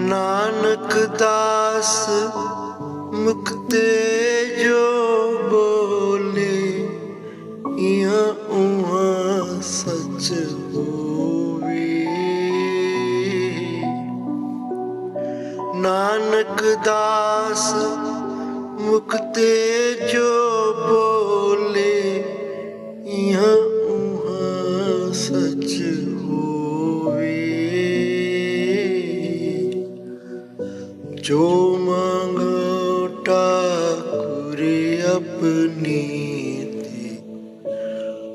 ਨਾਨਕ ਦਾਸ ਮੁਕਤੇ ਜੋ ਬੋਲੇ ਇਹਾਂ ਉਹਾਂ ਸੱਚ ਹੋਵੇ। ਨਾਨਕ ਦਾਸ ਮੁਕਤੇ ਜੋ ਬੋਲੇ ਜੋ ਮੰਗੋ ਠਾਕੁਰ ਆਪਣੀ ਤੇ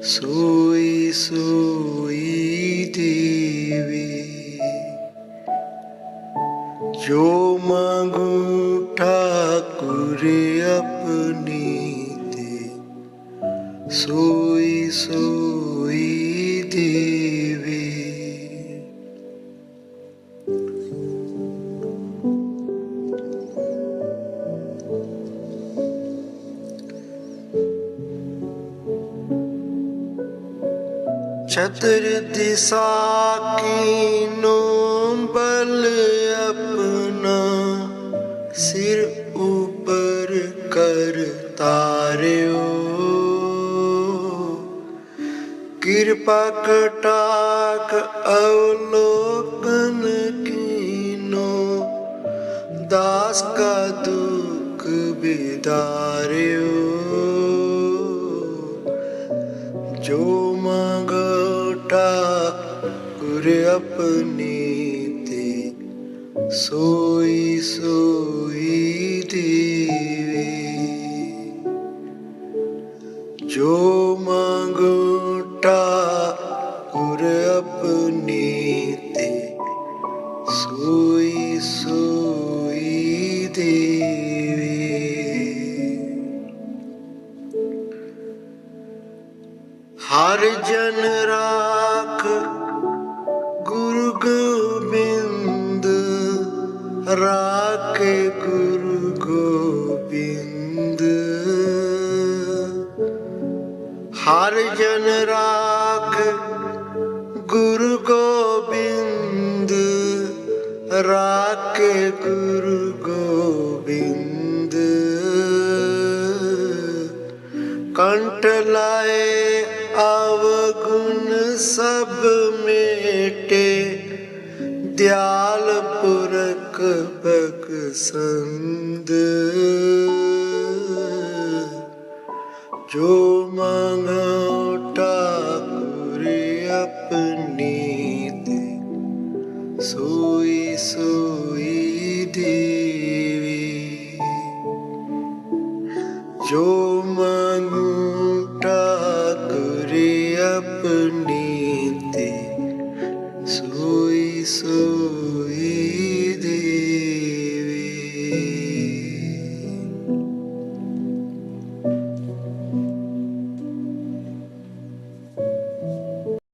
ਸੋਈ ਸੋਈ ਦੇਵੀ। ਜੋ ਮੰਗੋ ਠਾਕੁਰ ਆਪਣੀ ਤੇ ਸੋਈ ਸੋਈ ਛਤਰ ਦਿਸਾ ਕੀ ਨੂੰ ਬਲ ਆਪਣਾ ਸਿਰ ਉਪਰ ਕਰ ਤਾਰਿਓ। ਕਿਰਪਾ ਕਟਾਕ ਅਵਲੋਕਨ ਕੀਨੋ, ਦਾਸ ਕਾ ਦੁਖ ਬਿਦਾਰਿਓ। ਜੋ ਮੰਗਟਾ ਗੁਰ ਆਪਣੀ ਤੇ ਸੋਈ ਸੋਈ ਹਰ ਜਨ ਰਾਖ, ਗੁਰੂ ਗੋਬਿੰਦ ਰਾਖੇ ਗੁਰੂ ਗੋਬਿੰਦ। ਹਰ ਜਨ ਰਾਖ, ਗੁਰੂ ਗੋਬਿੰਦ ਰਾਖੇ ਗੁਰੂ ਗੋਬਿੰਦ। ਕੰਟ ਲਾਏ सब मेटे ਦਿਆਲਪੁਰਕ ਬਖਸੰਦ। ਜੋ ਮੰਗੋ ਟਾਕੁਰੇ ਆਪਣੀ ਤੇ ਸੋਈ ਸੋਈ ਦੇਵੀ। ਜੋ ਮੰਗੋ